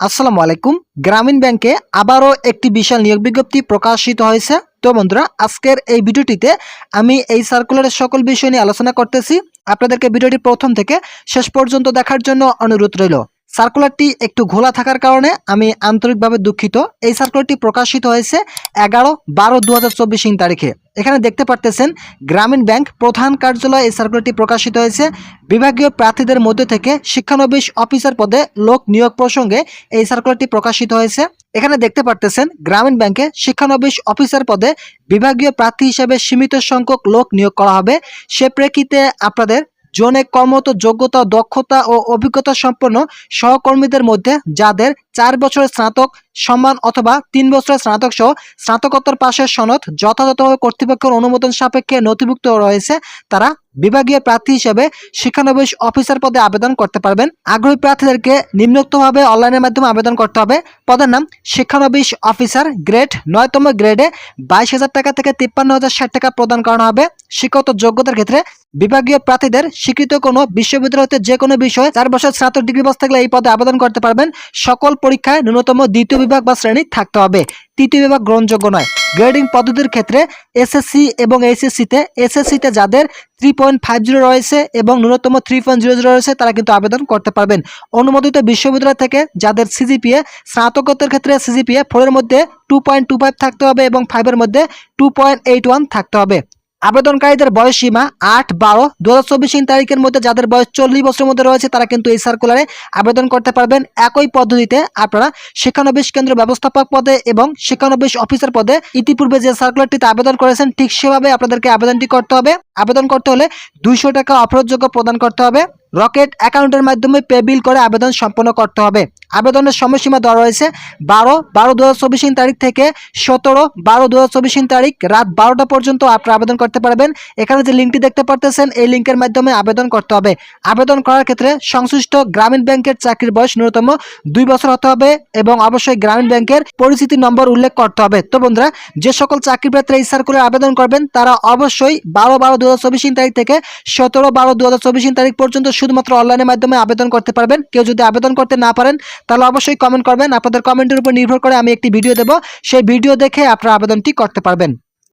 আসসালামু আলাইকুম। গ্রামীণ ব্যাংকে আবারও একটি বিশাল নিয়োগ বিজ্ঞপ্তি প্রকাশিত হয়েছে। তো বন্ধুরা, আজকের এই ভিডিওটিতে আমি এই সার্কুলারের সকল বিষয় নিয়ে আলোচনা করতেছি। আপনাদেরকে ভিডিওটি প্রথম থেকে শেষ পর্যন্ত দেখার জন্য অনুরোধ রইল। সার্কুলারটি একটু ঘোলা থাকার কারণে আমি আন্তরিকভাবে দুঃখিত। এই সার্কুলারটি প্রকাশিত হয়েছে এগারো বারো দু তারিখে। এখানে দেখতে পারতেছেন, গ্রামীণ ব্যাংক প্রধান কার্যালয়ে এই সার্কুলারটি প্রকাশিত হয়েছে। বিভাগীয় প্রার্থীদের মধ্যে থেকে শিক্ষানবিশ অফিসার পদে লোক নিয়োগ প্রসঙ্গে এই সার্কুলারটি প্রকাশিত হয়েছে। এখানে দেখতে পারতেছেন, গ্রামীণ ব্যাংকে শিক্ষানবিশ অফিসার পদে বিভাগীয় প্রার্থী হিসেবে সীমিত সংখ্যক লোক নিয়োগ করা হবে। সে প্রেক্ষিতে আপনাদের জনে কর্মরত যোগ্যতা, দক্ষতা ও অভিজ্ঞতা সম্পন্ন সহকর্মীদের মধ্যে যাদের চার বছরের স্নাতক সম্মান অথবা তিন বছরের স্নাতক সহ স্নাতকোত্তর পাশের সনদ যথাযথভাবে কর্তৃপক্ষের অনুমোদন সাপেক্ষে নথিভুক্ত রয়েছে, তারা বিভাগীয় প্রার্থী হিসেবে শিক্ষানবিশ অফিসার পদে আবেদন করতে পারবেন। আগ্রহী প্রার্থীদেরকে নিম্নোক্তভাবে অনলাইনের মাধ্যমে আবেদন করতে হবে। পদের নাম শিক্ষানবিশ অফিসার গ্রেড নয়তম গ্রেডে বাইশ হাজার টাকা থেকে তিপ্পান্ন হাজার টাকা প্রদান করানো হবে। শিক্ষাগত যোগ্যতার ক্ষেত্রে বিভাগীয় প্রার্থীদের স্বীকৃত কোনো বিশ্ববিদ্যালয় হতে যে কোনো বিষয়ে চার বছর স্নাতক ডিগ্রি পাস থাকলে এই পদে আবেদন করতে পারবেন। সকল পরীক্ষায় ন্যূনতম দ্বিতীয় বিভাগ বা শ্রেণি থাকতে হবে। তৃতীয় বিভাগ গ্রহণযোগ্য নয়। গ্রেডিং পদ্ধতির ক্ষেত্রে এসএসসি এবং এইচএসসিতে এসএসসিতে যাদের থ্রি পয়েন্ট ফাইভ জিরো রয়েছে এবং ন্যূনতম থ্রি পয়েন্ট জিরো জিরো রয়েছে, তারা কিন্তু আবেদন করতে পারবেন। অনুমোদিত বিশ্ববিদ্যালয় থেকে যাদের সিজিপিএ স্নাতকোত্তর ক্ষেত্রে সিজিপিএ ফোরের মধ্যে টু পয়েন্ট টু ফাইভ থাকতে হবে এবং ফাইভের মধ্যে টু পয়েন্ট এইট ওয়ান থাকতে হবে। আবেদনকারীদের বয়স সীমা আট, বারো। দু হাজার চব্বিশ তারিখের মধ্যে যাদের বয়স চল্লিশ বছরের মধ্যে রয়েছে, তারা কিন্তু এই সার্কুলারে আবেদন করতে পারবেন। একই পদ্ধতিতে আপনারা শিক্ষানবিশ কেন্দ্র ব্যবস্থাপক পদে এবং শিক্ষানবিশ অফিসার পদে ইতিপূর্বে যে সার্কুলারটিতে আবেদন করেছেন, ঠিক সেভাবে আপনাদেরকে আবেদনটি করতে হবে। আবেদন করতে হলে দুইশো টাকা অফরোধযোগ্য প্রদান করতে হবে। রকেট অ্যাকাউন্টের মাধ্যমে পে বিল করে আবেদন সম্পন্ন করতে হবে। আবেদনের সময়সীমা দেওয়া রয়েছে বারো বারো দু হাজার তারিখ থেকে সতেরো, বারো দু হাজার তারিখ রাত বারোটা পর্যন্ত আপনারা আবেদন করতে পারবেন। এখানে যে লিঙ্কটি দেখতে পারতেছেন, এই লিঙ্কের মাধ্যমে আবেদন করতে হবে। আবেদন করার ক্ষেত্রে সংশ্লিষ্ট গ্রামীণ ব্যাংকের চাকরির বয়স ন্যূনতম দুই বছর হতে হবে এবং অবশ্যই গ্রামীণ ব্যাংকের পরিচিতি নম্বর উল্লেখ করতে হবে। তো বন্ধুরা, যে সকল চাকরি প্রার্থীরা এই সার্কুলার আবেদন করবেন, তারা অবশ্যই বারো বারো দু তারিখ থেকে সতেরো, বারো দু তারিখ পর্যন্ত শুধুমাত্র অনলাইনের মাধ্যমে আবেদন করতে পারবেন। কেউ যদি আবেদন করতে না পারেন, তাহলে অবশ্যই কমেন্ট করবেন। আপনাদের কমেন্টের উপর নির্ভর করে আমি একটি ভিডিও দেব। সেই ভিডিও দেখে আপনারা আবেদনটি করতে পারবেন।